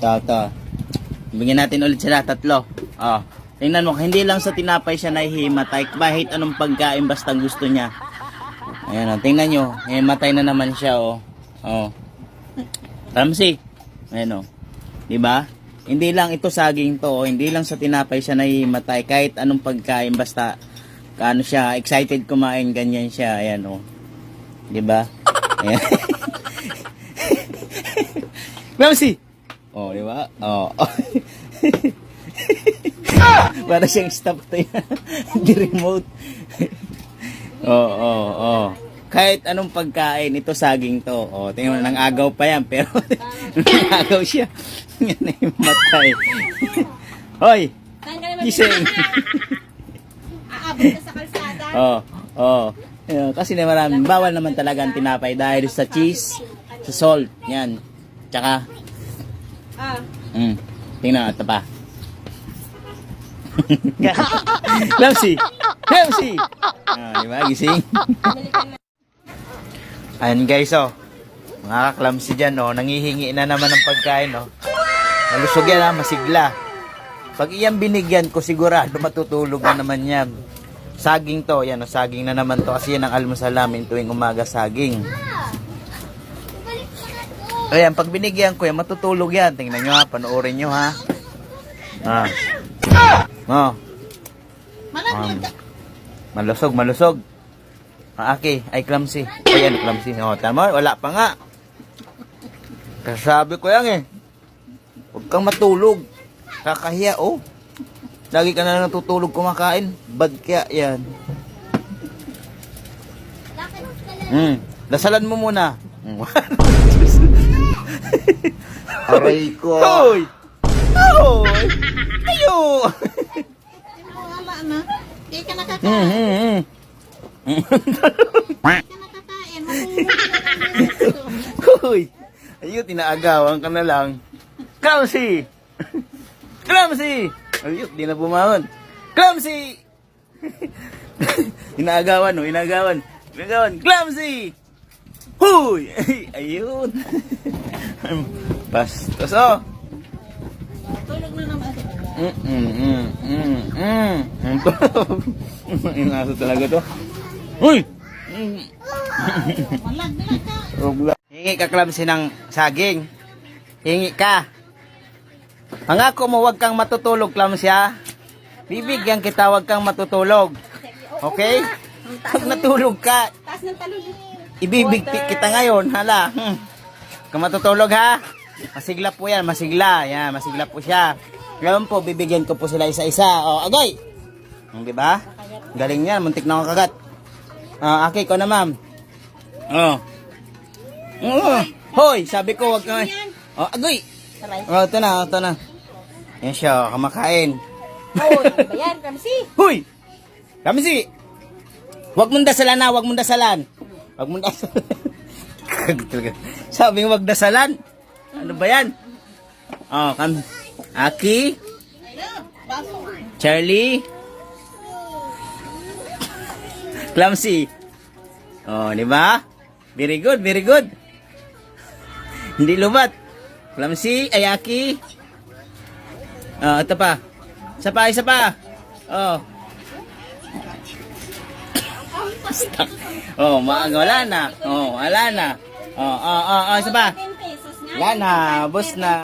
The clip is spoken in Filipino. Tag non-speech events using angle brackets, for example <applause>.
Ito, ito. Bigyan natin ulit sila, tatlo. Oh. Tingnan mo, hindi lang sa tinapay siya nahihimatay. Kahit anong pagkain, basta gusto niya. Ayan, oh. tingnan nyo. Himatay na naman siya, oh. Oh. Ramsey. Ayan, oh. Diba? Hindi lang ito saging to, oh. hindi lang sa tinapay siya nahihimatay. Kahit anong pagkain, basta ano siya, excited kumain, ganyan siya. Ayan, oh. Diba? Ayan. <laughs> Ramsey! Oh, di ba? Oh. <laughs> Para siyang stop to yan. <laughs> Hindi remote. oh, oh, oh. Kahit anong pagkain, ito saging to. Oh, tingnan mo, nang agaw pa yan. Pero, <laughs> nang agaw siya. Yan na yung matay. Hoy! Gising! Aabot ka sa kalsada. oh, oh. Ayun, kasi na marami, bawal naman talaga ang tinapay dahil sa cheese, sa salt, yan. Tsaka, Ah, Mm. Tingnan ito pa. <laughs> Lamsi! Lamsi! Ah, di ba? Gising. Ayan guys, oh. Mga kaklamsi dyan, oh. Nangihingi na naman ng pagkain, oh. Malusog yan, ha. Masigla. Pag iyan binigyan ko, sigurado matutulog na naman yan. Saging to, yan, oh. Saging na naman to. Kasi yan ang almusal namin tuwing umaga, saging. Ayan, pag binigyan ko yan, matutulog yan. Tingnan nyo ha, panoorin nyo ha. Ah. Oh. Um, malusog, malusog. Ah, okay, ay clumsy. Ayan, clumsy. Oh, tama, wala pa nga. Kasabi ko yan eh. Huwag kang matulog. Kakahiya, oh. Lagi ka na lang natutulog kumakain. Bad kaya yan. Hmm. Dasalan mo muna. <laughs> <laughs> Aray ko. Hoy! Hoy! Ayo! wala na. Hindi ka Hmm, nakakain. Hindi ka nakakain. Matulog ka lang dito. <laughs> Hoy! Ayun, tinaagawan ka na lang. Clumsy! Clumsy! Ayun, di na bumahon. Clumsy! <laughs> inaagawan, no? Inaagawan. Inaagawan. Clumsy! Hoy! Ayun. Bastos, oh. Tulog na naman. Mm, mm, mm, mm, mm. Ang tulog. Yung <laughs> aso talaga to. Uy! Rugla. Hingi ka klamsi ng saging. Hingi ka. Pangako mo wag kang matutulog klamsi ha. Bibigyan kita wag kang matutulog. Okay? Pag natulog ka, ibibigti kita ngayon. Hala. Hmm. Kung matutulog ha. Masigla po yan, masigla. Yan, masigla po siya. Ngayon po, bibigyan ko po sila isa-isa. O, agoy! Hmm, di ba? Galing yan, muntik na akong kagat. Ah, okay ko na ma'am. Oh. Oh. Hoy, sabi ko wag ka. Oh, agoy. Oh, ito na, ito na. Yan siya, kumakain. Oh, ano ba yan? Kamsi. Hoy! Kamisi! Huwag mong dasalan na, huwag mong dasalan. Huwag mong dasalan. <laughs> Sabi huwag dasalan. Ano ba yan? Oh, kam Aki, Charlie, Clumsy. Oh, di ba? Very good, very good. Hindi lubat. Clumsy, Ayaki. Oh, ito pa. Isa pa, isa pa. Oh. <coughs> Stuck. Oh, maaga. Wala na. Oh, wala na. Oh, oh, oh, oh, isa pa. 10 pesos nga. Wala na. Bus na.